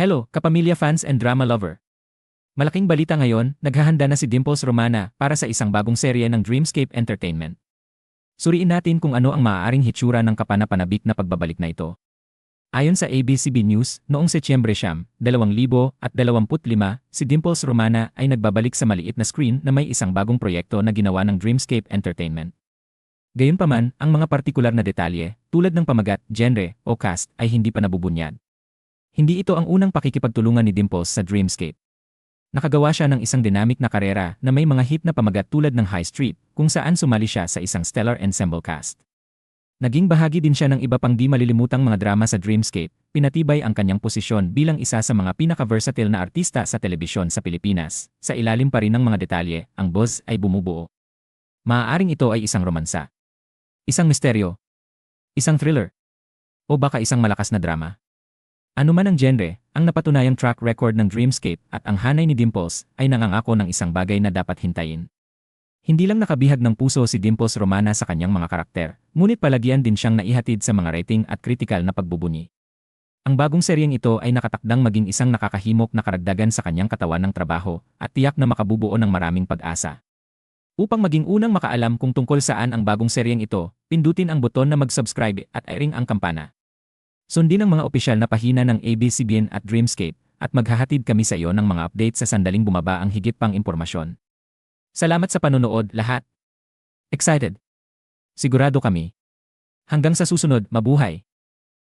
Hello, kapamilya fans and drama lover. Malaking balita ngayon, naghahanda na si Dimples Romana para sa isang bagong serye ng Dreamscape Entertainment. Suriin natin kung ano ang maaaring hitsura ng kapanapanabik na pagbabalik na ito. Ayon sa ABCB News, noong Setyembre siyam, 2025, si Dimples Romana ay nagbabalik sa maliit na screen na may isang bagong proyekto na ginawa ng Dreamscape Entertainment. Gayunpaman, ang mga partikular na detalye, tulad ng pamagat, genre, o cast, ay hindi pa nabubunyad. Hindi ito ang unang pakikipagtulungan ni Dimples sa Dreamscape. Nakagawa siya ng isang dynamic na karera na may mga hit na pamagat tulad ng High Street, kung saan sumali siya sa isang stellar ensemble cast. Naging bahagi din siya ng iba pang di malilimutang mga drama sa Dreamscape, pinatibay ang kanyang posisyon bilang isa sa mga pinaka-versatile na artista sa telebisyon sa Pilipinas. Sa ilalim pa rin ng mga detalye, ang buzz ay bumubuo. Maaaring ito ay isang romansa. Isang misteryo. Isang thriller. O baka isang malakas na drama. Ano man ang genre, ang napatunayang track record ng Dreamscape at ang hanay ni Dimples ay nangangako ng isang bagay na dapat hintayin. Hindi lang nakabihag ng puso si Dimples Romana sa kanyang mga karakter, ngunit palagyan din siyang naihatid sa mga rating at critical na pagbubunyi. Ang bagong seryeng ito ay nakatakdang maging isang nakakahimok na karagdagan sa kanyang katawan ng trabaho at tiyak na makabubuo ng maraming pag-asa. Upang maging unang makaalam kung tungkol saan ang bagong seryeng ito, pindutin ang buton na mag-subscribe at i-ring ang kampana. Sundin ang mga opisyal na pahina ng ABCBN at Dreamscape at maghahatid kami sa iyo ng mga update sa sandaling bumaba ang higit pang impormasyon. Salamat sa panonood lahat. Excited? Sigurado kami. Hanggang sa susunod, mabuhay!